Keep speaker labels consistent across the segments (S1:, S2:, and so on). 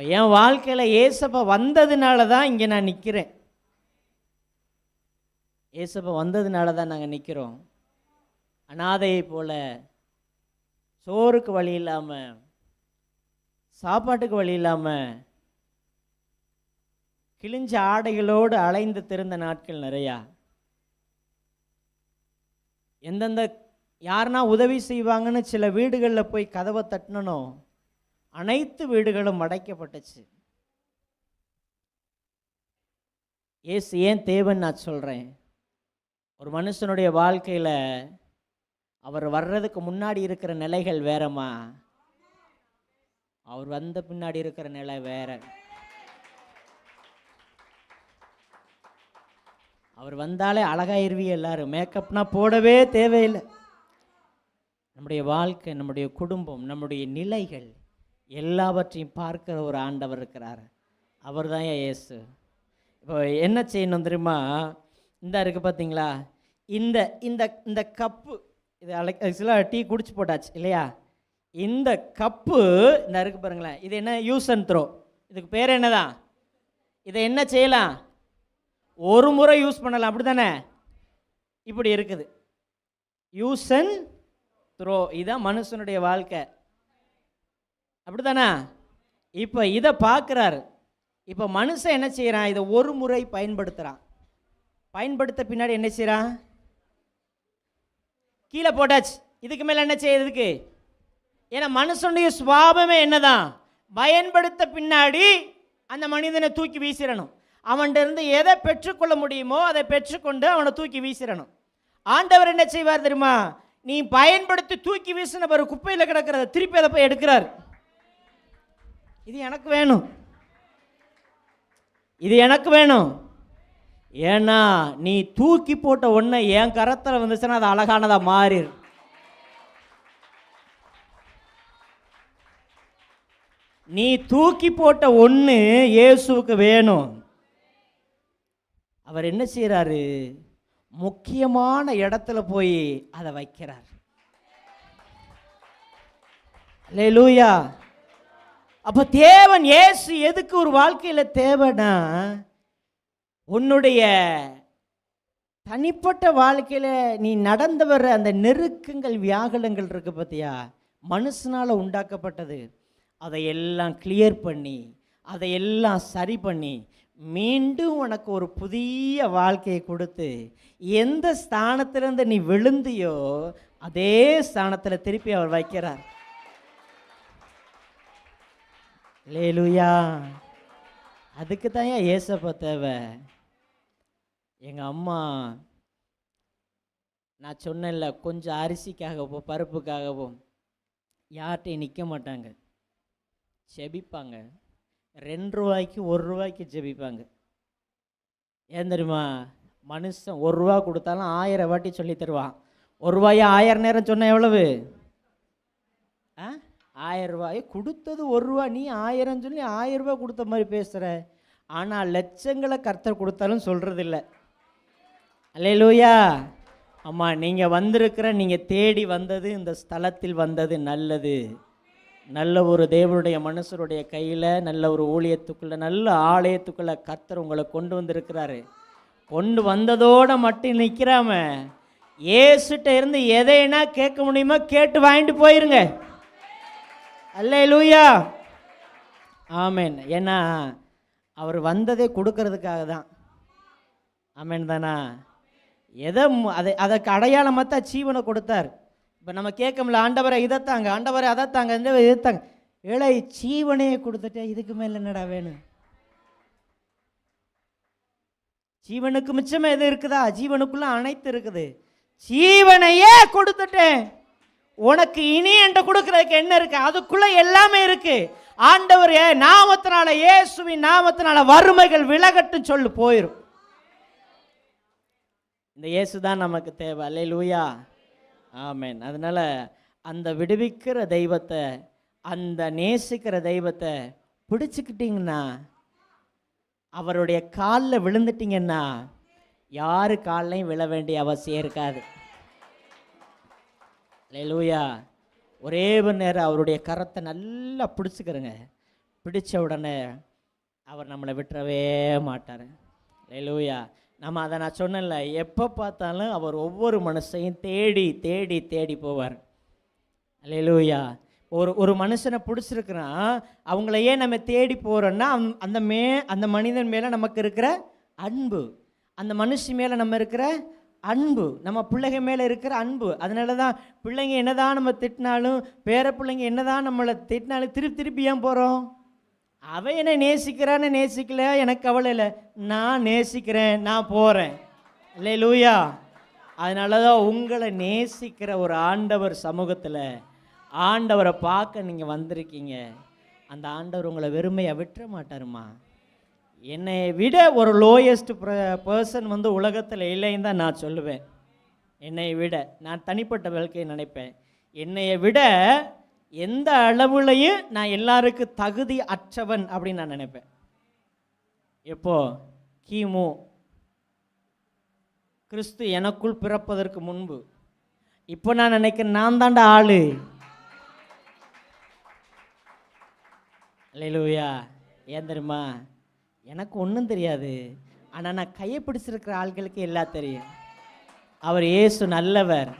S1: இப்போ என் வாழ்க்கையில் ஏசப்பா வந்ததுனால தான் இங்கே நான் நிற்கிறேன் ஏசப்பா வந்ததுனால தான் நாங்கள் நிற்கிறோம் அனாதையை போல் சோறுக்கு வழி இல்லாமல் சாப்பாட்டுக்கு வழி இல்லாமல் கிழிஞ்ச ஆடைகளோடு அலைந்து திறந்த நாட்கள் நிறையா. எந்தெந்த யாருன்னா உதவி செய்வாங்கன்னு சில வீடுகளில் போய் கதவை தட்டினனோ அனைத்து வீடுகளும் அடைக்கப்பட்டுச்சு. ஏசு ஏன் தேவன் நான் சொல்கிறேன் ஒரு மனுஷனுடைய வாழ்க்கையில் அவர் வர்றதுக்கு முன்னாடி இருக்கிற நிலைகள் வேறம்மா? அவர் வந்த பின்னாடி இருக்கிற நிலை வேற. அவர் வந்தாலே அழகாயிருவி எல்லாரும். மேக்கப்னா போடவே தேவையில்லை. நம்முடைய வாழ்க்கை நம்முடைய குடும்பம் நம்முடைய நிலைகள் எல்லாவற்றையும் பார்க்கிற ஒரு ஆண்டவர் இருக்கிறார். அவர் தான் இயேசு. இப்போ என்ன செய்யணும் தெரியுமா? இந்த இருக்குது பார்த்தீங்களா இந்த இந்த இந்த கப்பு இது ஆக்சுவலாக டீ குடிச்சு போட்டாச்சு இல்லையா? இந்த கப்பு இந்த இருக்கு பாருங்களேன். இது என்ன? Use and throw. இதுக்கு பேர் என்னதான் இதை என்ன செய்யலாம்? ஒரு முறை யூஸ் பண்ணலாம். அப்படி தானே இப்படி இருக்குது. Use and throw. இதுதான் மனுஷனுடைய வாழ்க்கை. அப்படி தானா இப்போ இதை பார்க்குறாரு இப்போ மனுஷன் என்ன செய்கிறான் இதை ஒரு முறை பயன்படுத்துகிறான் பயன்படுத்த பின்னாடி என்ன செய்கிறான் கீழே போட்டாச்சு. இதுக்கு மேலே என்ன செய்யறதுக்கு ஏன்னா மனுஷனுடைய சுவாபமே என்னதான்? பயன்படுத்த பின்னாடி அந்த மனிதனை தூக்கி வீசிடணும். அவன்கிட்ட இருந்து எதை பெற்றுக்கொள்ள முடியுமோ அதை பெற்றுக்கொண்டு அவனை தூக்கி வீசிடணும். ஆண்டவர் என்ன செய்வார் தெரியுமா? நீ பயன்படுத்தி தூக்கி வீசின பிறகு குப்பையில் கிடக்கிறத திருப்பி அதை போய் எடுக்கிறார். இது எனக்கு வேணும். இது எனக்கு வேணும். ஏன்னா நீ தூக்கி போட்ட ஒன்றை என் கரத்தில் வந்துச்சுன்னா அது அழகானதாக மாறிடும் நீ தூக்கி போட்ட ஒன்று இயேசுவுக்கு வேணும். அவர் என்ன செய்கிறாரு முக்கியமான இடத்துல போய் அதை வைக்கிறார். லூயா அப்போ தேவன் ஏசு எதுக்கு ஒரு வாழ்க்கையில் தேவைன்னா உன்னுடைய தனிப்பட்ட வாழ்க்கையில் நீ நடந்து வர்ற அந்த நெருக்கங்கள் வியாகுலங்கள் இருக்கு பார்த்தியா மனுஷனால் உண்டாக்கப்பட்டது. அதையெல்லாம் கிளியர் பண்ணி அதையெல்லாம் சரி பண்ணி மீண்டும் உனக்கு ஒரு புதிய வாழ்க்கையை கொடுத்து எந்த ஸ்தானத்திலேருந்து நீ விழுந்தியோ அதே ஸ்தானத்தில் திருப்பி அவர் வைக்கிறார். லேலுயா அதுக்கு தான் ஏன் ஏசப்பா தேவை. எங்கள் அம்மா நான் சொன்னேன்ல கொஞ்சம் அரிசிக்காகவும் பருப்புக்காகவும் யார்கிட்டையும் நிற்க மாட்டாங்க. ஜெபிப்பாங்க. ரெண்டு ரூபாய்க்கு ஒரு ரூபாய்க்கு ஜெபிப்பாங்க. ஏன் தெரியுமா? மனுஷன் ஒரு ரூபா கொடுத்தாலும் ஆயிரம் வாட்டி சொல்லி தருவான். ஒரு ரூபாயை ஆயிரம் நேரம் சொன்னால் எவ்வளவு? ஆயிரம் ரூபாய். கொடுத்தது ஒரு ரூபா நீ ஆயிரம் சொல்லி ஆயிரம் ரூபாய் கொடுத்த மாதிரி பேசுகிற ஆனால் லட்சங்களை கர்த்தர் கொடுத்தாலும் சொல்கிறதில்ல அல்லேலூயா. ஆமாம் நீங்கள் வந்திருக்கிற நீங்கள் தேடி வந்தது இந்த ஸ்தலத்தில் வந்தது நல்லது. நல்ல ஒரு தேவனுடைய மனுஷருடைய கையில் நல்ல ஒரு ஊழியத்துக்குள்ளே நல்ல ஆலயத்துக்குள்ளே கர்த்தர் உங்களை கொண்டு வந்திருக்கிறாரு. கொண்டு வந்ததோட மட்டும் நிற்கிறாம ஏசுட்ட இருந்து எதைனா கேட்க முடியுமோ கேட்டு வாங்கிட்டு போயிருங்க. அல்லே லூயா ஆமேன். ஏன்னா அவர் வந்ததே கொடுக்கறதுக்காக தான். ஆமேன் தானா? எதை அதை அதற்கு அடையாளமாக தான் ஜீவனை கொடுத்தார். இப்போ நம்ம கேட்கல ஆண்டவரை இதைத்தாங்க ஆண்டவரை அதைத்தாங்க இந்த இதைத்தாங்க. ஏழை ஜீவனையே கொடுத்துட்டு இதுக்கு மேலே என்னடா வேணும்? ஜீவனுக்கு மிச்சமே எது இருக்குதா? ஜீவனுக்குள்ள அனைத்து இருக்குது. ஜீவனையே கொடுத்துட்டேன். உனக்கு இனி என்கிட்ட கொடுக்கறதுக்கு என்ன இருக்கு? அதுக்குள்ள எல்லாமே இருக்கு. ஆண்டவர் ஏ- நாமத்தினால இயேசுவின் நாமத்தினால வறுமைகள் விலகட்டும் சொல்லு போயிடும் இந்த இயேசு தான் நமக்கு தேவை. அல்லேலூயா. ஆமேன். அதனால அந்த விடுவிக்கிற தெய்வத்தை அந்த நேசிக்கிற தெய்வத்தை பிடிச்சிக்கிட்டிங்கன்னா அவருடைய காலில் விழுந்துட்டீங்கன்னா யாரு கால்லையும் விழ வேண்டிய அவசியம் இருக்காது. லூயா ஒரே மணி நேரம் அவருடைய கரத்தை நல்லா பிடிச்சிக்கிறங்க. பிடிச்ச உடனே அவர் நம்மளை விட்டுறவே மாட்டார். லூயா நம்ம அதை நான் சொன்னேன்ல எப்போ பார்த்தாலும் அவர் ஒவ்வொரு மனுஷையும் தேடி தேடி தேடி போவார். லூயா ஒரு ஒரு மனுஷனை பிடிச்சிருக்கிறான் அவங்கள ஏன் நம்ம தேடி போகிறோன்னா அந்த மே அந்த மனிதன் மேலே நமக்கு இருக்கிற அன்பு. அந்த மனுஷன் மேலே நம்ம இருக்கிற அன்பு. நம்ம பிள்ளைங்க மேலே இருக்கிற அன்பு. அதனால தான் பிள்ளைங்க என்னதான் நம்ம திட்டினாலும் பேர பிள்ளைங்க என்னதான் நம்மளை திட்டினாலும் திருப்பி திருப்பி ஏன் போகிறோம் அவன் என்னை நேசிக்கிறான்னு நேசிக்கல எனக்கு கவலை இல்லை. நான் நேசிக்கிறேன் நான் போகிறேன் இல்லை லூயா அதனால தான் உங்களை நேசிக்கிற ஒரு ஆண்டவர் சமூகத்தில் ஆண்டவரை பார்க்க நீங்கள் வந்திருக்கீங்க. அந்த ஆண்டவர் உங்களை வெறுமையாக விட்டுற மாட்டாருமா என்னை விட ஒரு லோயஸ்ட் பர்சன் வந்து உலகத்தில் இல்லைன்னு தான் நான் சொல்லுவேன். என்னை விட நான் தனிப்பட்ட வாழ்க்கையை நினைப்பேன். என்னைய விட எந்த அளவுலையும் நான் எல்லாருக்கும் தகுதி அற்றவன் அப்படின்னு நான் நினைப்பேன். எப்போ? கிமு. கிறிஸ்து எனக்குள் பிறப்பதற்கு முன்பு. இப்போ நான் நினைக்கிறேன் நான் தாண்டா ஆளு. இல்லையா ஏன் தெரியுமா? எனக்கு ஒன்றும் தெரியாது. ஆனால் நான் கையை பிடிச்சிருக்கிற ஆள்களுக்கு எல்லாம் தெரியும். அவர் ஏசு நல்லவர்.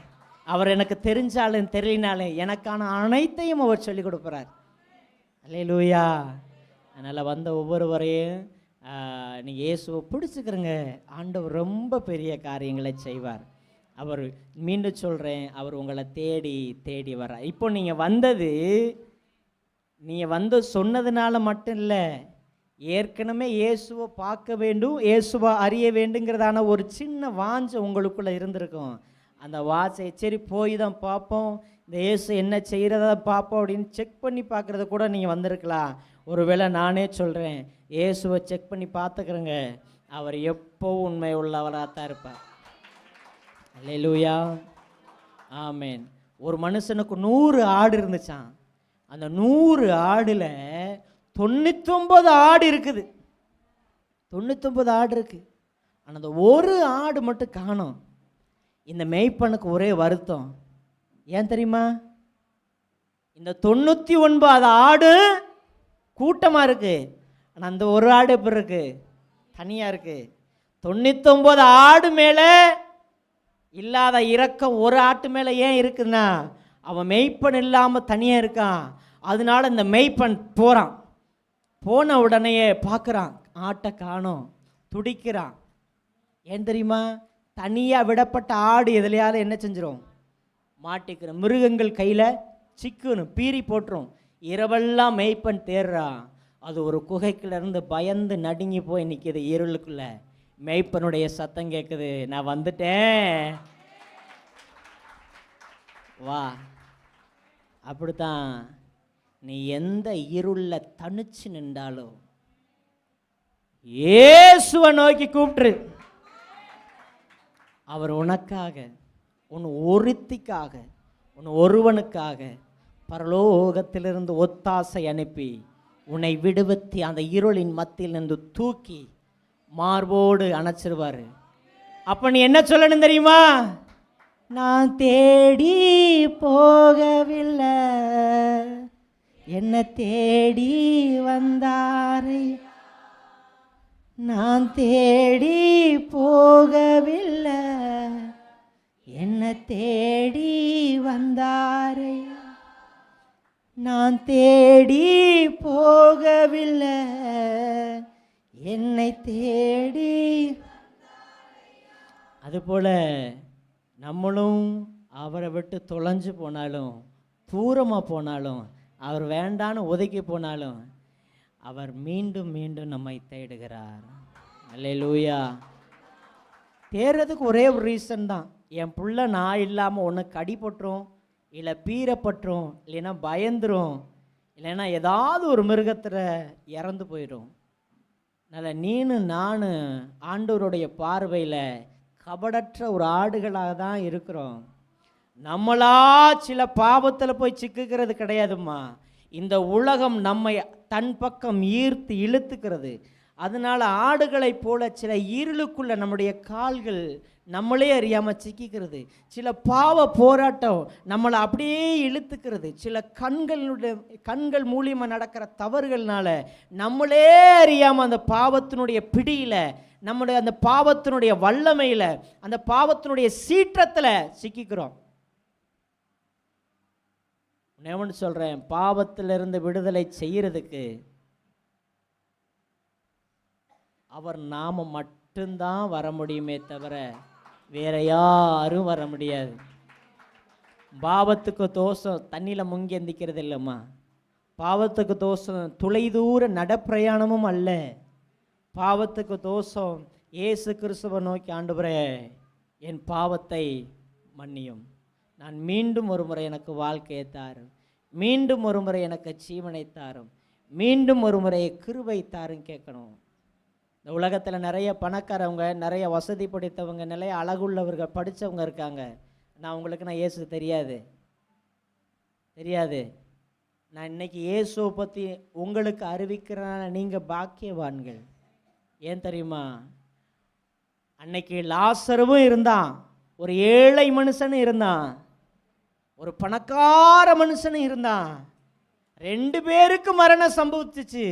S1: அவர் எனக்கு தெரிஞ்சாலும் தெரியலினாலும் எனக்கான அனைத்தையும் அவர் சொல்லிக் கொடுக்குறார் அல்லேலூயா அதனால் வந்த ஒவ்வொருவரையும் நீங்கள் இயேசுவை பிடிச்சிக்கிறங்க. ஆண்டவர் ரொம்ப பெரிய காரியங்களை செய்வார். அவர் மீண்டும் சொல்கிறேன் அவர் உங்களை தேடி தேடி வர்றார். இப்போ நீங்கள் வந்தது நீங்கள் வந்து சொன்னதுனால மட்டும் இல்லை ஏற்கனவே இயேசுவை பார்க்க வேண்டும் இயேசுவை அறிய வேண்டுங்கிறதான ஒரு சின்ன வாஞ்சை உங்களுக்குள்ளே இருந்திருக்கும். அந்த வாசை சரி போய் தான் பார்ப்போம். இந்த இயேசு என்ன செய்கிறத பார்ப்போம் அப்படின்னு செக் பண்ணி பார்க்குறது கூட நீங்கள் வந்திருக்கலாம். ஒருவேளை நானே சொல்கிறேன் இயேசுவை செக் பண்ணி பார்த்துக்கிறேங்க. அவர் எப்போ உண்மை உள்ளவராக தான் இருப்பார். லூயா ஆமேன் ஒரு மனுஷனுக்கு நூறு ஆடு இருந்துச்சான் அந்த நூறு ஆடில் தொண்ணூத்தொம்பது ஆடு இருக்குது. தொண்ணூத்தொம்பது ஆடு இருக்குது ஆனால் அந்த ஒரு ஆடு மட்டும் காணோம். இந்த மெய்ப்பனுக்கு ஒரே வருத்தம். ஏன் தெரியுமா? இந்த தொண்ணூற்றி ஒன்பது ஆடு கூட்டமாக இருக்குது ஆனால் அந்த ஒரு ஆடு எப்படி இருக்குது தனியாக இருக்குது தொண்ணூத்தொம்பது ஆடு மேலே இல்லாத இரக்கம் ஒரு ஆட்டு மேலே ஏன் இருக்குன்னா அவன் மெய்ப்பன் இல்லாமல் தனியாக இருக்கான். அதனால இந்த மெய்ப்பன் போகிறான் போன உடனேயே பார்க்குறான் ஆட்டை காணோம் துடிக்கிறான். ஏன் தெரியுமா? தனியாக விடப்பட்ட ஆடு எதுலையாவது என்ன செஞ்சிடும் மாட்டிக்கிற மிருகங்கள் கையில் சிக்கணும் பீறி போட்டுரும். இரவெல்லாம் மெய்ப்பன் தேடுறான் அது ஒரு குகைக்கிலேருந்து பயந்து நடுங்கி போய் நிற்கிது இருளுக்குள்ள. மெய்ப்பனுடைய சத்தம் கேட்குது நான் வந்துட்டேன். வா. அப்படித்தான் நீ எந்த இருள தனிச்சு நின்றாலும் இயேசுவை நோக்கி கூப்பிட்டுரு. அவர் உனக்காக உன் ஒருத்திக்காக உன் ஒருவனுக்காக பரலோகத்திலிருந்து ஒத்தாசை அனுப்பி உன்னை விடுவித்து அந்த இருளின் மத்தியில் நின்று தூக்கி மார்போடு அணைச்சிருவார். அப்போ நீ என்ன சொல்லணும் தெரியுமா? நான் தேடி போகவில்லை. என்னை தேடி வந்தாரை. நான் தேடி போகவில்லை. என்னை தேடி வந்தாரை. நான் தேடி போகவில்லை. என்னை தேடி அதுபோல் நம்மளும் அவரை விட்டு தொலைஞ்சு போனாலும் தூரமாக போனாலும் அவர் வேண்டான்னு ஒதுக்கி போனாலும் அவர் மீண்டும் மீண்டும் நம்மை தேடுகிறார். அல்லேலூயா தேடுறதுக்கு ஒரே ஒரு ரீசன் தான். என் புள்ள நான் இல்லாமல் ஒன்று கடிப்பட்டுரும் இல்லை பீரப்பட்டுரும் இல்லைன்னா பயந்துரும் இல்லைன்னா ஏதாவது ஒரு மிருகத்தில் இறந்து போயிடும் அதனால் நீனு நான் ஆண்டவருடைய பார்வையில் கபடற்ற ஒரு ஆடுகளாக தான் இருக்கிறோம். நம்மளா சில பாவத்தில் போய் சிக்குகிறது கிடையாதும்மா. இந்த உலகம் நம்மை தன் பக்கம் ஈர்த்து இழுத்துக்கிறது. அதனால ஆடுகளைப் போல சில இருளுக்குள்ளே நம்முடைய கால்கள் நம்மளே அறியாமல் சிக்கிக்கிறது. சில பாவ போராட்டம் நம்மளை அப்படியே இழுத்துக்கிறது. சில கண்களுடைய கண்கள் மூலியமாக நடக்கிற தவறுகள்னால நம்மளே அறியாமல் அந்த பாவத்தினுடைய பிடியில் நம்முடைய அந்த பாவத்தினுடைய வல்லமையில் அந்த பாவத்தினுடைய சீற்றத்தில் சிக்கிக்கிறோம். ஒன்று சொல்கிறேன் பாவத்திலிருந்து விடுதலை செய்கிறதுக்கு அவர் நாம் மட்டும்தான் வர முடியுமே தவிர வேற யாரும் வர முடியாது. பாவத்துக்கு தோஷம் தண்ணியில் முங்கி எந்திக்கிறது இல்லைம்மா. பாவத்துக்கு தோஷம் தொலைதூர நடப்பிரயாணமும் அல்ல. பாவத்துக்கு தோஷம் ஏசு கிறிஸ்துவ நோக்கி ஆண்டுபுரே என் பாவத்தை மன்னியும். நான் மீண்டும் ஒரு முறை எனக்கு வாழ்க்கையை தாரும். மீண்டும் ஒரு முறை எனக்கு சீவனை தாரும். மீண்டும் ஒரு முறை கிருபை தாரும் கேட்கணும். இந்த உலகத்தில் நிறைய பணக்காரவங்க நிறைய வசதி படைத்தவங்க நிறைய அழகுள்ளவர்கள் படித்தவங்க இருக்காங்க. நான் உங்களுக்கு நான் இயேசு தெரியாது. தெரியாது. நான் இன்னைக்கு இயேசுவை பற்றி உங்களுக்கு அறிவிக்கிறனால நீங்கள் பாக்கியவான்கள். ஏன் தெரியுமா? அன்னைக்கு லாசருவும் இருந்தான். ஒரு ஏழை மனுஷனும் இருந்தான். ஒரு பணக்கார மனுஷனும் இருந்தான் ரெண்டு பேருக்கு மரணம் சம்பவிச்சுச்சு.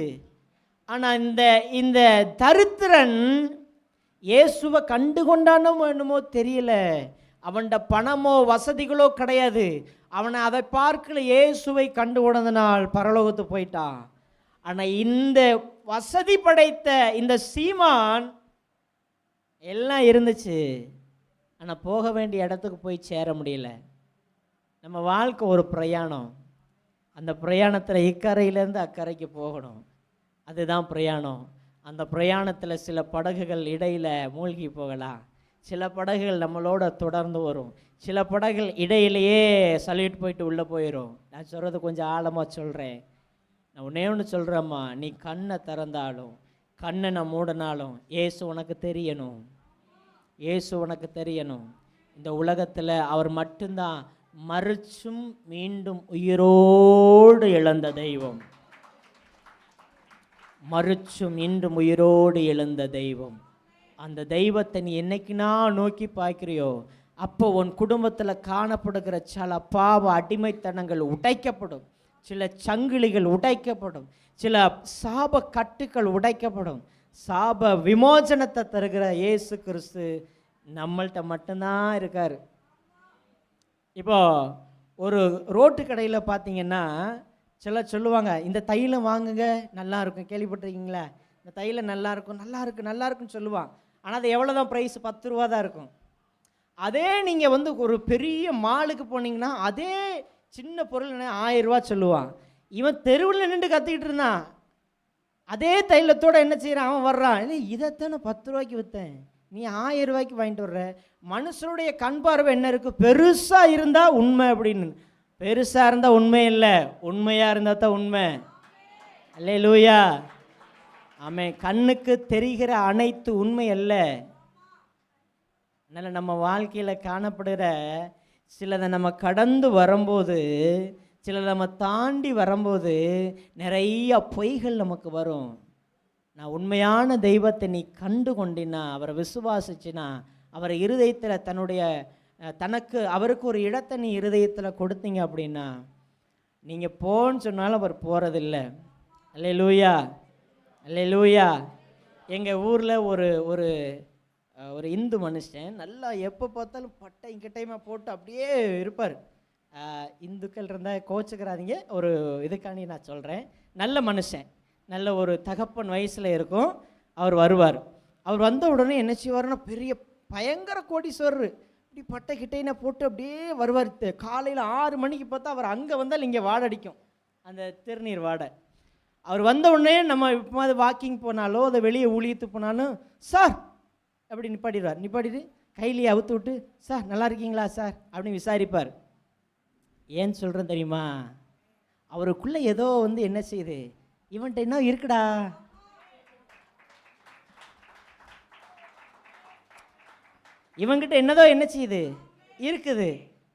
S1: ஆனால் இந்த இந்த தரித்திரன் இயேசுவை கண்டு கொண்டானோ என்னமோ தெரியல. அவன்கிட்ட பணமோ வசதிகளோ கிடையாது. அவனை அதை பார்க்கல இயேசுவை கண்டு கொண்டதனால் பரலோகத்து போயிட்டான். ஆனால் இந்த வசதி படைத்த இந்த சீமான் எல்லாம் இருந்துச்சு. ஆனால் போக வேண்டிய இடத்துக்கு போய் சேர முடியல. நம்ம வாழ்க்கை ஒரு பிரயாணம். அந்த பிரயாணத்தில் இக்கரையிலேருந்து அக்கறைக்கு போகணும். அதுதான் பிரயாணம். அந்த பிரயாணத்தில் சில படகுகள் இடையில் மூழ்கி போகலாம். சில படகுகள் நம்மளோட தொடர்ந்து வரும். சில படகுகள் இடையிலேயே சல்யூட் போயிட்டு உள்ளே போயிடும் நான் சொல்கிறது கொஞ்சம் ஆழமாக சொல்கிறேன் நான் ஒன்றே ஒன்று சொல்கிறேம்மா நீ கண்ணை திறந்தாலும் கண்ணை நான் மூடினாலும் ஏசு உனக்கு தெரியணும். இயேசு உனக்கு தெரியணும். இந்த உலகத்தில் அவர் மட்டும்தான் மறுச்சும் மீண்டும் உயிரோடு இழந்த தெய்வம். மறுச்சும் இன்றும் உயிரோடு எழுந்த தெய்வம். அந்த தெய்வத்தை நீ என்னைக்குனா நோக்கி பார்க்கிறியோ அப்போ உன் குடும்பத்தில் காணப்படுகிற சில பாவ அடிமைத்தனங்கள் உடைக்கப்படும். சில சங்கிலிகள் உடைக்கப்படும். சில சாப கட்டுக்கள் உடைக்கப்படும். சாப விமோசனத்தை தருகிற இயேசு கிறிஸ்து நம்மள்கிட்ட மட்டும்தான் இருக்கார். இப்போ ஒரு ரோட்டு கடையில் பார்த்தீங்கன்னா சில சொல்லுவாங்க இந்த தைலம் வாங்குங்க நல்லா இருக்கும். கேள்விப்பட்டிருக்கீங்களா? இந்த தைலம் நல்லா இருக்கும் நல்லா இருக்கு நல்லா இருக்குன்னு சொல்லுவான் ஆனால் அது எவ்வளோ தான் ப்ரைஸ் பத்து ரூபா தான் இருக்கும். அதே நீங்கள் வந்து ஒரு பெரிய மாலுக்கு போனீங்கன்னா அதே சின்ன பொருள் ஆயிரம் ரூபா சொல்லுவான். இவன் தெருவில் நின்று கற்றுக்கிட்டு இருந்தான். அதே தைலத்தோடு என்ன செய்கிறான் அவன் வர்றான். இல்லை இதைத்தானே பத்து ரூபாய்க்கு விற்றேன் நீ ஆயிரம் ரூபாய்க்கு வாங்கிட்டு வர்ற. மனுஷனுடைய கண் பார்வை என்ன இருக்குது பெருசாக இருந்தால் உண்மை அப்படின்னு. பெருசாக இருந்தால் உண்மை இல்லை. உண்மையாக இருந்தால் தான் உண்மை. அல்லே லூயா ஆமென். கண்ணுக்கு தெரிகிற அனைத்து உண்மை அல்ல. அதனால் நம்ம வாழ்க்கையில் காணப்படுகிற சிலதை நம்ம கடந்து வரும்போது சிலதை நம்ம தாண்டி வரும்போது நிறைய பொய்கள் நமக்கு வரும். நான் உண்மையான தெய்வத்தை நீ கண்டு கொண்டினா அவரை விசுவாசிச்சினா அவரை இருதயத்தில் தன்னுடைய தனக்கு அவருக்கு ஒரு இடத்தை நீ இருதயத்தில் கொடுத்தீங்க அப்படின்னா நீங்கள் போன்னு சொன்னாலும் அவர் போகிறதில்ல அல்லே லூயா அல்லே லூயா எங்கள் ஊரில் ஒரு ஒரு ஒரு இந்து மனுஷன் நல்லா எப்போ பார்த்தாலும் பட்டை கிட்டையுமா போட்டு அப்படியே இருப்பார். இந்துக்கள் இருந்தால் கோச்சுக்கிறாதீங்க. ஒரு இதுக்காண்டி நான் சொல்கிறேன் நல்ல மனுஷன். நல்ல ஒரு தகப்பன் வயசில் இருக்கும். அவர் வருவார். அவர் வந்த உடனே என்ன செய்வார்னா பெரிய பயங்கர கோடீஸ்வரர். இப்படி பட்டை கிட்டையின போட்டு அப்படியே வருவார். காலையில் ஆறு மணிக்கு பார்த்தா அவர் அங்கே வந்தால் இங்கே வாடடிக்கும். அந்த திருநீர் வாடை. அவர் வந்த உடனே நம்ம இப்போ வாக்கிங் போனாலோ அதை வெளியே ஊழியத்து போனாலும் சார் அப்படி நிப்பாட்டிடுவார். நிப்பாடிட்டு கையிலேயே அவுத்து விட்டு சார் நல்லா இருக்கீங்களா சார்? அப்படின்னு விசாரிப்பார். ஏன்னு சொல்கிறேன் தெரியுமா? அவருக்குள்ளே ஏதோ வந்து என்ன செய்யுது? இவன்ட்ட என்ன இருக்குடா. இவன்கிட்ட என்னதோ என்ன செய்யுது? இருக்குது.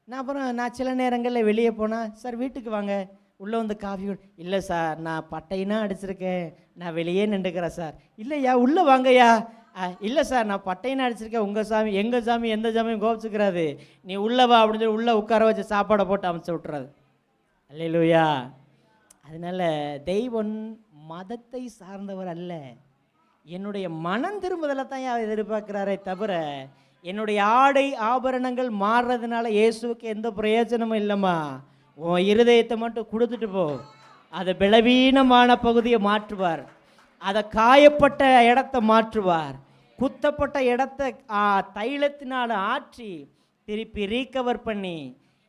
S1: நான் அப்புறம் நான் சில நேரங்களில் வெளியே போனால் சார் வீட்டுக்கு வாங்க. உள்ளே வந்து காஃபி இல்லை சார் நான் பட்டையினா அடிச்சிருக்கேன். நான் வெளியே நின்றுக்கிறேன் சார். இல்லையா? உள்ளே வாங்கய்யா. இல்லை சார் நான் பட்டையினா அடிச்சிருக்கேன். உங்கள் சாமி எங்கள் சாமி எந்த சாமியும் கோபிச்சுக்கிறாது. நீ உள்ளே வா அப்படின்னு சொல்லி உள்ளே உட்கார வச்சு சாப்பாடை போட்டு அமைச்சு விட்றாது அல்லையிலூயா அதனால தெய்வம் மதத்தை சார்ந்தவர் அல்ல. என்னுடைய மனம் திரும்புதலை தான் எதிர்பார்க்குறாரே தவிர என்னுடைய ஆடை ஆபரணங்கள் மாறுறதுனால இயேசுவுக்கு எந்த பிரயோஜனமும் இல்லைம்மா. உன் இருதயத்தை மட்டும் கொடுத்துட்டு போ. அதை பலவீனமான பகுதியை மாற்றுவார். அதை காயப்பட்ட இடத்த மாற்றுவார். குத்தப்பட்ட இடத்த தைலத்தினால் ஆற்றி திருப்பி ரீகவர் பண்ணி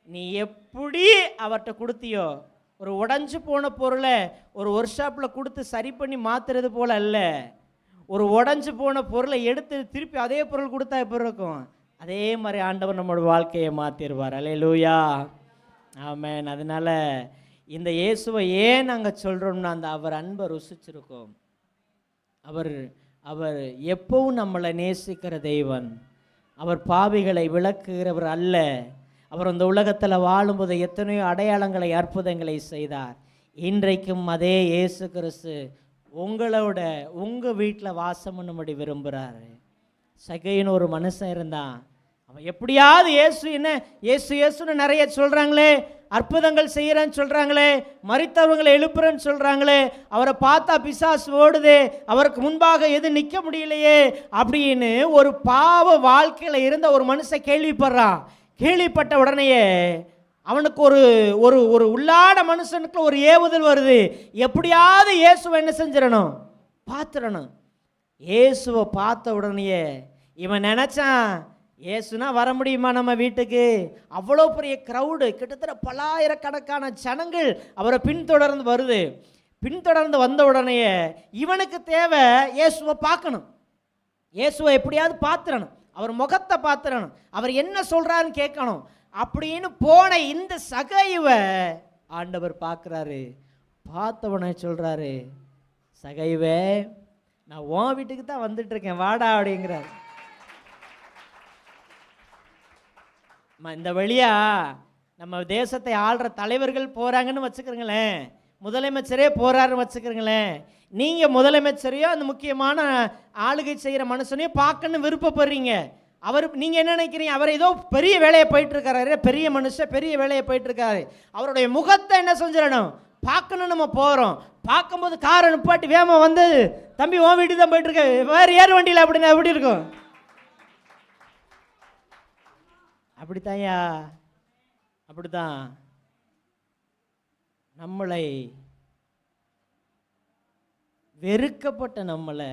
S1: நீ எப்படி அவர்கிட்ட கொடுத்தியோ ஒரு உடஞ்சி போன பொருளை ஒரு ஒர்க் ஷாப்பில் கொடுத்து சரி பண்ணி மாத்துறது போல் அல்ல. ஒரு உடஞ்சி போன பொருளை எடுத்து திருப்பி அதே பொருள் கொடுத்தா எப்படி இருக்கும்? அதே மாதிரி ஆண்டவர் நம்மளோட வாழ்க்கையை மாற்றிடுவார் அலே லூயா ஆமேன் அதனால இந்த இயேசுவை ஏன் நாங்கள் சொல்கிறோம்னா அந்த அவர் அன்பை ருசிச்சிருக்கோம். அவர் அவர் எப்பவும் நம்மளை நேசிக்கிற தெய்வன் அவர் பாவிகளை விளக்குகிறவர் அல்ல. அவர் இந்த உலகத்தில் வாழும்போது எத்தனையோ அடையாளங்களை அற்புதங்களை செய்தார். இன்றைக்கும் அதே இயேசு கிறிஸ்து உங்களோட உங்கள் வீட்டில் வாசம் பண்ணும்படி விரும்புகிறாரு சகைன்னு ஒரு மனுஷன் இருந்தான். அவன் எப்படியாவது இயேசு என்ன இயேசு இயேசுன்னு நிறைய சொல்கிறாங்களே அற்புதங்கள் செய்கிறேன்னு சொல்கிறாங்களே மறித்தவங்களை எழுப்புறேன்னு சொல்கிறாங்களே அவரை பார்த்தா பிசாசு ஓடுதே அவருக்கு முன்பாக எது நிற்க முடியலையே அப்படின்னு ஒரு பாவ வாழ்க்கையில் இருந்த ஒரு மனுஷன் கேள்விப்படுறான். கேள்விப்பட்ட உடனேயே அவனுக்கு ஒரு ஒரு ஒரு உள்ளாட மனுஷனுக்கு ஒரு ஏவுதல் வருது. எப்படியாவது இயேசுவை என்ன செஞ்சிடணும்? பார்த்துடணும். இயேசுவை பார்த்த உடனேயே இவன் நினச்சான் இயேசுனா வர முடியுமா நம்ம வீட்டுக்கு? அவ்வளோ பெரிய க்ரௌடு கிட்டத்தட்ட பலாயிரக்கணக்கான ஜனங்கள் அவரை பின்தொடர்ந்து வருது. பின்தொடர்ந்து வந்த உடனேயே இவனுக்கு தேவை இயேசுவை பார்க்கணும். இயேசுவை எப்படியாவது பார்த்துடணும். அவர் முகத்தை பார்த்துடணும். அவர் என்ன சொல்றாருன்னு கேட்கணும். அப்படின்னு போன இந்த சகைவ ஆண்டவர் பார்க்குறாரு. பார்த்தவனை சொல்கிறாரு சகைவே நான் உன் வீட்டுக்கு தான் வந்துட்டுருக்கேன். வாடா அப்படிங்கிறாரு. அம்மா, இந்த வழியா நம்ம தேசத்தை ஆள்ற தலைவர்கள் போகிறாங்கன்னு வச்சுக்கிறீங்களேன் முதலமைச்சரே போகிறாருன்னு வச்சுக்கிறீங்களேன் நீங்கள் முதலமைச்சரையோ அந்த முக்கியமான ஆளுகை செய்கிற மனுஷனையும் பார்க்கணும்னு விருப்பப்படுறீங்க. அவர் நீங்கள் என்ன நினைக்கிறீங்க? அவர் ஏதோ பெரிய வேலையை போயிட்டுருக்காரு. பெரிய மனுஷன் பெரிய வேலையை போயிட்டுருக்காரு. அவருடைய முகத்தை என்ன செஞ்சிடணும்? பார்க்கணும் நம்ம போகிறோம் பார்க்கும்போது காரை நிப்பாட்டி வேகமாக வந்து தம்பி ஓன் வீட்டு தான் போயிட்டு வேறு ஏறு வண்டியில் அப்படின்னு எப்படி இருக்கும்? அப்படித்தான்யா. அப்படித்தான். நம்மளை வெறுக்கப்பட்ட நம்மளை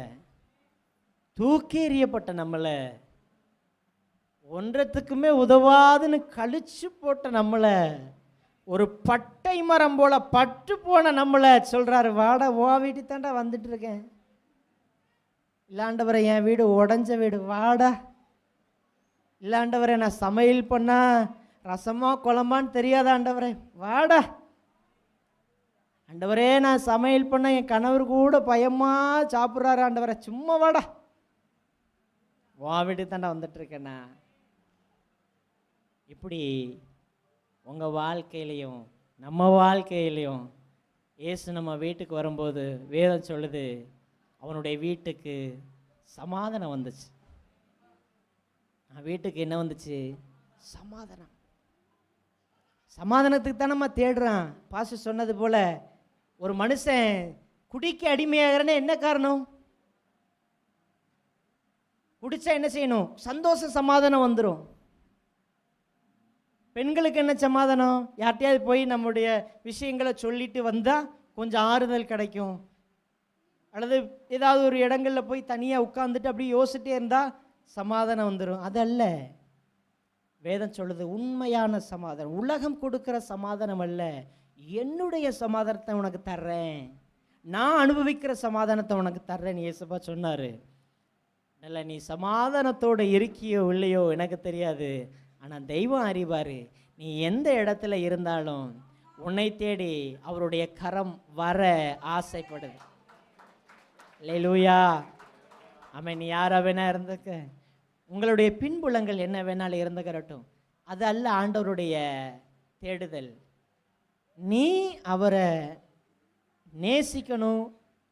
S1: தூக்கி எறியப்பட்ட நம்மளை ஒன்றத்துக்குமே உதவாதுன்னு கழிச்சு போட்ட நம்மளை ஒரு பட்டை மரம் போல பட்டு போன நம்மளை சொல்கிறாரு வாட ஓ வீட்டு தாண்டா வந்துட்டு இருக்கேன். இல்லாண்டவரை என் வீடு உடஞ்ச வீடு வாடா. இல்லாண்டவரை நான் சமையல் பண்ணால் ரசமா குழம்பான்னு தெரியாத ஆண்டவரே வாடா. ஆண்டவரே நான் சமையல் பண்ண என் கணவர் கூட பயமாக சாப்பிட்றாரு ஆண்டவரை. சும்மா வாடா. வா வீட்டுக்கு தாண்டா வந்துட்டுருக்கேண்ணா இப்படி உங்கள் வாழ்க்கையிலையும் நம்ம வாழ்க்கையிலையும் ஏசு நம்ம வீட்டுக்கு வரும்போது வேதம் சொல்லுது அவனுடைய வீட்டுக்கு சமாதானம் வந்துச்சு. நான் வீட்டுக்கு என்ன வந்துச்சு? சமாதானம். சமாதானத்துக்கு தான் நம்ம தேடுறான் பாச சொன்னது போல் ஒரு மனுஷன் குடிக்க அடிமையாகிறன்னு என்ன காரணம்? குடிச்சா என்ன செய்யணும்? சந்தோஷ சமாதானம் வந்துடும் பெண்களுக்கு என்ன சமாதானம்? யார்கிட்டயாவது போய் நம்முடைய விஷயங்களை சொல்லிட்டு வந்தால் கொஞ்சம் ஆறுதல் கிடைக்கும். அல்லது ஏதாவது ஒரு இடங்களில் போய் தனியாக உட்காந்துட்டு அப்படியே யோசிச்சுட்டே இருந்தால் சமாதானம் வந்துடும் அதல்ல. வேதம் சொல்லுது உண்மையான சமாதானம். உலகம் கொடுக்குற சமாதானம் அல்ல. என்னுடைய சமாதானத்தை உனக்கு தர்றேன். நான் அனுபவிக்கிற சமாதானத்தை உனக்கு தர்றேன்னு இயேசுப்பா சொன்னார். நல்ல நீ சமாதானத்தோடு இருக்கியோ இல்லையோ எனக்கு தெரியாது. ஆனால் தெய்வம் அறிவார். நீ எந்த இடத்துல இருந்தாலும் உன்னை தேடி அவருடைய கரம் வர ஆசைப்படுது. லேலூயா அவன் நீ யாரா வேணா இருந்துக்க. உங்களுடைய பின்புலங்கள் என்ன வேணாலும் இருந்துக்கிறட்டும் அது அல்ல ஆண்டவருடைய தேடுதல். நீ அவரை நேசிக்கணும்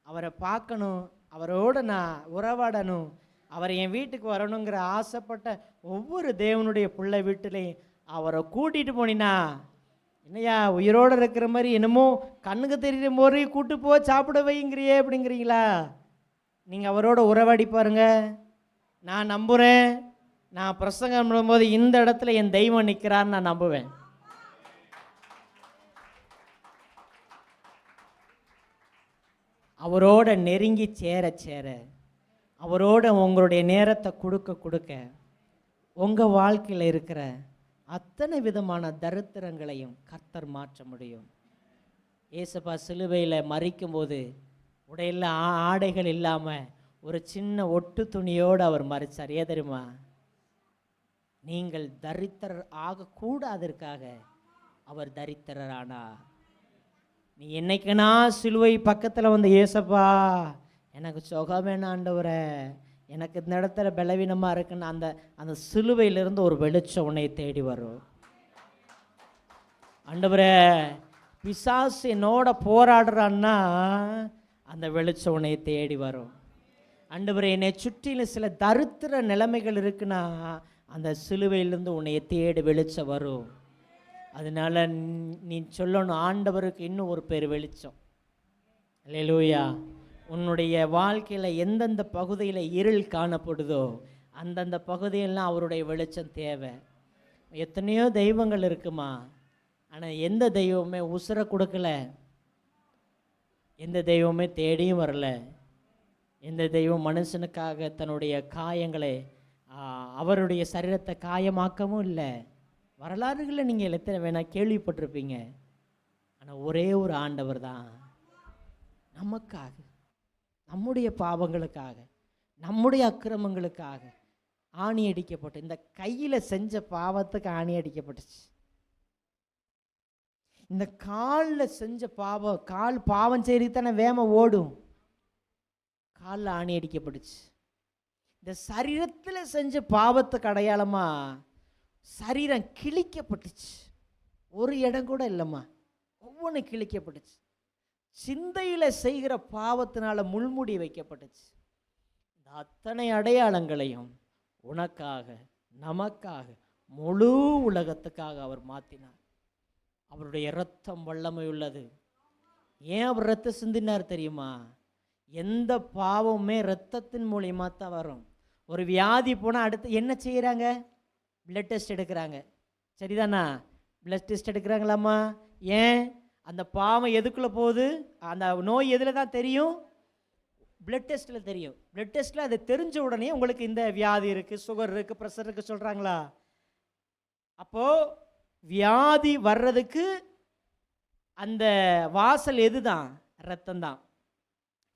S1: அவரை பார்க்கணும் அவரோட நான் உறவாடணும் அவர் என் வீட்டுக்கு வரணுங்கிற ஆசைப்பட்ட ஒவ்வொரு தேவனுடைய பிள்ளை வீட்டிலையும் அவரை கூட்டிகிட்டு போனினா என்னையா உயிரோடு இருக்கிற மாதிரி என்னமோ கண்ணுக்கு தெரியுற மாதிரி கூட்டு போ சாப்பிட வைங்கிறியே அப்படிங்கிறீங்களா? நீங்கள் அவரோட உறவாடி பாருங்க. நான் நம்புகிறேன் நான் பிரசங்கம் பண்ணும்போது இந்த இடத்துல என் தெய்வம் நிற்கிறான்னு நான் நம்புவேன். அவரோட நெருங்கி சேர சேர அவரோட உங்களுடைய நேரத்தை கொடுக்க கொடுக்க உங்கள் வாழ்க்கையில் இருக்கிற அத்தனை விதமான தரித்திரங்களையும் கர்த்தர் மாற்ற முடியும். ஏசப்பா சிலுவையில் மறிக்கும்போது உடையில் ஆ- ஆடைகள் இல்லாமல் ஒரு சின்ன ஒட்டு துணியோடு அவர் மறித்தார் ஏ தெரியுமா? நீங்கள் தரித்திரர் ஆகக்கூடாதற்காக அவர் தரித்திரரானார். நீ என்னைக்குனா சிலுவை பக்கத்தில் வந்து ஏசப்பா எனக்கு சுகம் வேணாம் ஆண்டவரே. எனக்கு இந்த இடத்துல பலவீனமாக இருக்குன்னு அந்த அந்த சிலுவையிலிருந்து ஒரு வெளிச்சம் உன்னை தேடி வரும். ஆண்டவரே பிசாசு என்னோட போராடுறான்னா அந்த வெளிச்சம் உன்னை தேடி வரும். ஆண்டவரே என்னை சுற்றிலும் சில தரித்திர நிலைமைகள் இருக்குன்னா அந்த சிலுவையிலிருந்து உன்னை தேடி வெளிச்சம் வரும். அதனால நீ- சொல்லணும் ஆண்டவருக்கு இன்னும் ஒரு பேர் வெளிச்சம். லூயா உன்னுடைய வாழ்க்கையில் எந்தெந்த பகுதியில் இருள் காணப்படுதோ அந்தந்த பகுதியெல்லாம் அவருடைய வெளிச்சம் தேவை. எத்தனையோ தெய்வங்கள் இருக்குமா? ஆனால் எந்த தெய்வமே உசுரை கொடுக்கல. எந்த தெய்வமே தேடியும் வரல. எந்த தெய்வம் மனுஷனுக்காக தன்னுடைய காயங்களை அவருடைய சரீரத்தை காயமாக்கவும் இல்லை. வரலாறுகளை நீங்கள் எத்தனை வேணால் கேள்விப்பட்டிருப்பீங்க. ஆனால் ஒரே ஒரு ஆண்டவர் தான் நமக்காக நம்முடைய பாவங்களுக்காக நம்முடைய அக்கிரமங்களுக்காக ஆணி அடிக்கப்பட்டு இந்த கையில் செஞ்ச பாவத்துக்கு ஆணி அடிக்கப்பட்டுச்சு. இந்த காலில் செஞ்ச பாவம் கால் பாவம் செய்து தானே வேம ஓடும். காலில் ஆணி அடிக்கப்பட்டுச்சு. இந்த சரீரத்தில் செஞ்ச பாவத்துக்கு அடையாளமாக சரீரம் கிழிக்கப்பட்டுச்சு. ஒரு இடம் கூட இல்லைம்மா. ஒவ்வொன்றும் கிழிக்கப்பட்டுச்சு. சிந்தையில் செய்கிற பாவத்தினால முள்முடி வைக்கப்பட்டுச்சு. இந்த அத்தனை அடையாளங்களையும் உனக்காக நமக்காக முழு உலகத்துக்காக அவர் மாற்றினார் அவருடைய இரத்தம் வல்லமை உள்ளது. ஏன் அவர் ரத்தம் சிந்தினார் தெரியுமா? எந்த பாவமுமே ரத்தத்தின் மூலியமாக தான் வரும். ஒரு வியாதி போனால் அடுத்து என்ன செய்கிறாங்க பிளட் டெஸ்ட் எடுக்கிறாங்க. சரிதானா? பிளட் டெஸ்ட் எடுக்கிறாங்களாம்மா? ஏன்? அந்த பாவம் எதுக்குள்ளே போகுது? அந்த நோய் எதில் தான் தெரியும்? பிளட் டெஸ்ட்டில் தெரியும். பிளட் டெஸ்ட்டில் அது தெரிஞ்ச உடனே உங்களுக்கு இந்த வியாதி இருக்குது சுகர் இருக்குது ப்ரெஷர் இருக்குது சொல்கிறாங்களா அப்போது வியாதி வர்றதுக்கு அந்த வாசல் எது தான் ரத்தம் தான்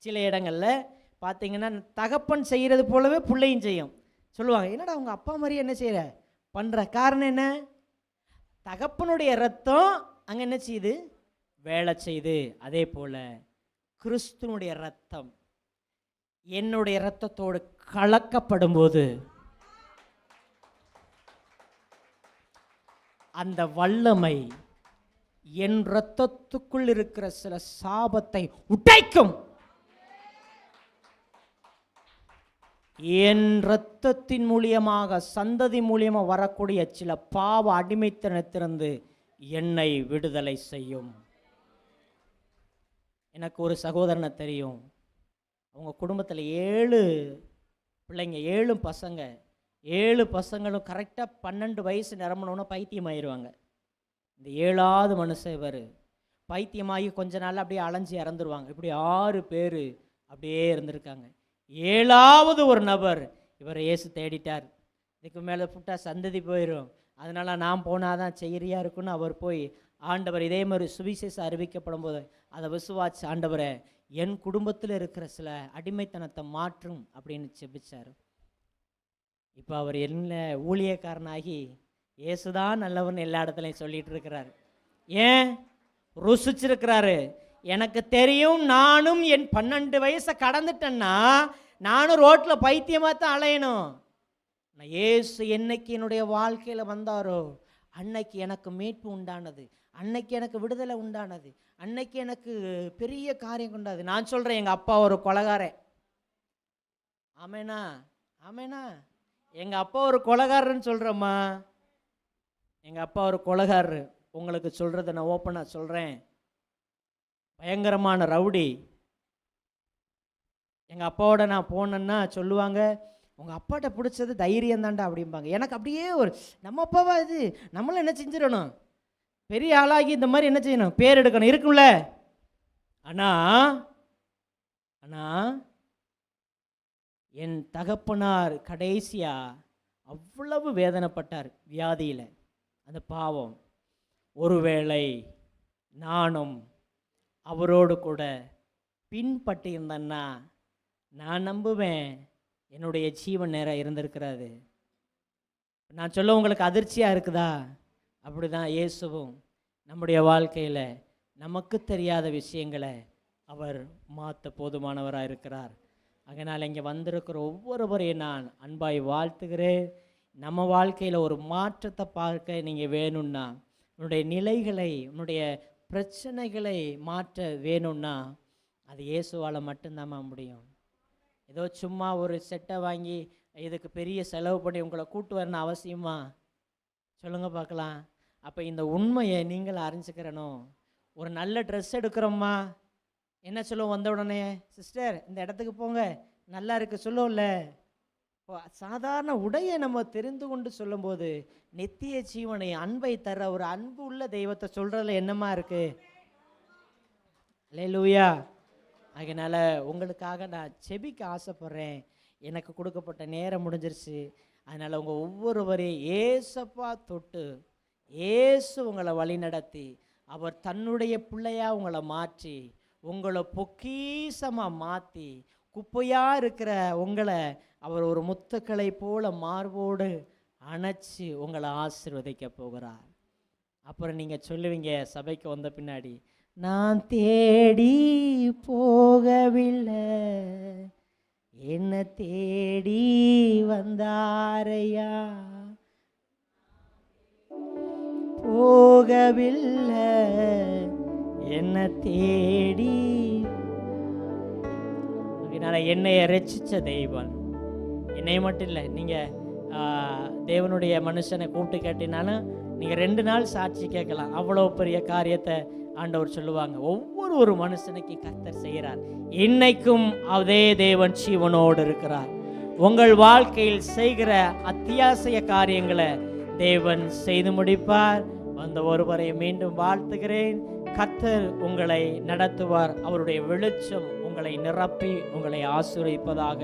S1: சில இடங்களில் பார்த்தீங்கன்னா தகப்பன் செய்கிறது போலவே பிள்ளையும் செய்யும். சொல்லுவாங்க என்னடா அவங்க அப்பா மாதிரி என்ன செய்கிற பண்ணுற காரணம் என்ன? தகப்பனுடைய ரத்தம் அங்கே என்ன செய்யுது? வேலை செய்யுது. அதே போல் கிறிஸ்துனுடைய ரத்தம் என்னுடைய ரத்தத்தோடு கலக்கப்படும் போது அந்த வல்லமை என் இரத்தத்துக்குள் இருக்கிற சில சாபத்தை உடைக்கும். என் இரத்தத்தின் மூலியமாக சந்ததி மூலியமாக வரக்கூடிய சில பாவ அடிமைத்தனத்திலிருந்து என்னை விடுதலை செய்யும். எனக்கு ஒரு சகோதரனை தெரியும். அவங்க குடும்பத்தில் ஏழு பிள்ளைங்க ஏழு பசங்க. ஏழு பசங்களும் கரெக்டாக பன்னெண்டு வயசு நிரம்பணுன்னு பைத்தியம் ஆயிடுவாங்க இந்த ஏழாவது மனுஷன் இவர். பைத்தியமாகி கொஞ்ச நாள் அப்படியே அலைஞ்சு இறந்துருவாங்க. இப்படி ஆறு பேர் அப்படியே இருந்திருக்காங்க. ஏழாவது ஒரு நபர் இவர் இயேசு தேடிட்டார். இதுக்கு மேலே புட்டா சந்ததி போயிடும் அதனால் நான் போனால் தான் செய்கிறியா இருக்குன்னு அவர் போய் ஆண்டவர் இதே மாதிரி சுவிசேஷம் அறிவிக்கப்படும் போது அதை விசுவாச்சு ஆண்டவரை என் குடும்பத்தில் இருக்கிற சில அடிமைத்தனத்தை மாற்றும் அப்படின்னு செபிச்சார் இப்போ அவர் என்ன ஊழியக்காரனாகி இயேசுதான் நல்லவன் எல்லா இடத்துலையும் சொல்லிட்டு இருக்கிறார். ஏன்? ருசிச்சிருக்கிறாரு. எனக்கு தெரியும் நானும் என் பன்னெண்டு வயசை கடந்துட்டேன்னா நானும் ரோட்டில் பைத்தியமாக தான் அலையணும். நான் ஏசு என்னைக்கு என்னுடைய வாழ்க்கையில் வந்தாரோ அன்னைக்கு எனக்கு மீட்பு உண்டானது. அன்னைக்கு எனக்கு விடுதலை உண்டானது. அன்னைக்கு எனக்கு பெரிய காரியம் கொண்டாது. நான் சொல்கிறேன் எங்கள் அப்பா ஒரு கொலகாரன். ஆமேனா? ஆமேனா? எங்கள் அப்பா ஒரு கொலகாரன்னு சொல்கிறேம்மா எங்கள் அப்பா ஒரு கொலகாரரு. உங்களுக்கு சொல்கிறத நான் ஓப்பனாக சொல்கிறேன் பயங்கரமான ரவுடி. எங்கள் அப்பாவோட நான் போனேன்னா சொல்லுவாங்க உங்கள் அப்பாட்ட பிடிச்சது தைரியம் தான்டா அப்படிம்பாங்க. எனக்கு அப்படியே ஒரு நம்ம அப்பாவா இது? நம்மளும் என்ன செஞ்சிடணும்? பெரிய ஆளாகி இந்த மாதிரி என்ன செய்யணும்? பேர் எடுக்கணும். இருக்கும்ல. அண்ணா அண்ணா என் தகப்பனார் கடைசியாக அவ்வளவு வேதனைப்பட்டார் வியாதியில். அந்த பாவம். ஒருவேளை நானும் அவரோடு கூட பின்பற்றியிருந்தேன்னா நான் நம்புவேன் என்னுடைய ஜீவன் நேரம் இருந்திருக்கிறாரு நான் சொல்ல உங்களுக்கு அதிர்ச்சியாக இருக்குதா? அப்படி தான் இயேசுவும் நம்முடைய வாழ்க்கையில் நமக்கு தெரியாத விஷயங்களை அவர் மாற்ற போதுமானவராக இருக்கிறார். அதனால் இங்கே வந்திருக்கிற ஒவ்வொருவரையும் நான் அன்பாய் வாழ்த்துகிறேன். நம்ம வாழ்க்கையில் ஒரு மாற்றத்தை பார்க்க நீங்கள் வேணும்னா உன்னுடைய நிலைகளை உன்னுடைய பிரச்சனைகளை மாற்ற வேணும்னா அது இயேசுவால் மட்டும்தாம்மா முடியும். ஏதோ சும்மா ஒரு செட்டை வாங்கி இதுக்கு பெரிய செலவு பண்ணி உங்களை கூட்டு வரணும் அவசியமா? சொல்லுங்கள் பார்க்கலாம். அப்போ இந்த உண்மையை நீங்கள் அறிஞ்சுக்கிறணும். ஒரு நல்ல ட்ரெஸ் எடுக்கிறோம்மா. என்ன சொல்லுவோம் வந்த உடனே? சிஸ்டர் இந்த இடத்துக்கு போங்க. நல்லா இருக்குது சொல்லுவோம்ல. சாதாரண உடையை நம்ம தெரிந்து கொண்டு சொல்லும்போது நித்திய ஜீவனை அன்பை தர ஒரு அன்பு உள்ள தெய்வத்தை சொல்கிறதுல என்னமா இருக்கு? லூயா அதனால் உங்களுக்காக நான் செபிக்க ஆசைப்பட்றேன். எனக்கு கொடுக்கப்பட்ட நேரம் முடிஞ்சிருச்சு. அதனால் உங்கள் ஒவ்வொருவரையும் ஏசப்பா தொட்டு ஏசு உங்களை வழிநடத்தி அவர் தன்னுடைய பிள்ளையாக உங்களை மாற்றி உங்களை பொக்கீசமாக மாற்றி குப்பையாக இருக்கிற உங்களை அவர் ஒரு முத்துக்களை போல மார்போடு அணைச்சி உங்களை ஆசிர்வதிக்க போகிறார். அப்புறம் நீங்கள் சொல்லுவீங்க சபைக்கு வந்த பின்னாடி நான் தேடி போகவில்லை. என்ன தேடி வந்தாரையா? போகவில்லை. என்ன தேடி. அதனால என்னைய ரசிச்ச தெய்வம். என்னை மட்டும் இல்லை நீங்கள் தேவனுடைய மனுஷனை கூப்பிட்டு கேட்டினாலும் நீங்கள் ரெண்டு நாள் சாட்சி கேட்கலாம். அவ்வளோ பெரிய காரியத்தை ஆண்டவர் சொல்லுவாங்க. ஒவ்வொரு ஒரு மனுஷனுக்கு கத்தர் செய்கிறார். இன்னைக்கும் அதே தேவன் ஜீவனோடு இருக்கிறார். உங்கள் வாழ்க்கையில் செய்கிற அத்தியாவசிய காரியங்களை தேவன் செய்து முடிப்பார். அந்த ஒருவரை மீண்டும் வாழ்த்துகிறேன். கத்தர் உங்களை நடத்துவார். அவருடைய வெளிச்சம் உங்களை நிரப்பி உங்களை ஆசீர்வதிப்பதாக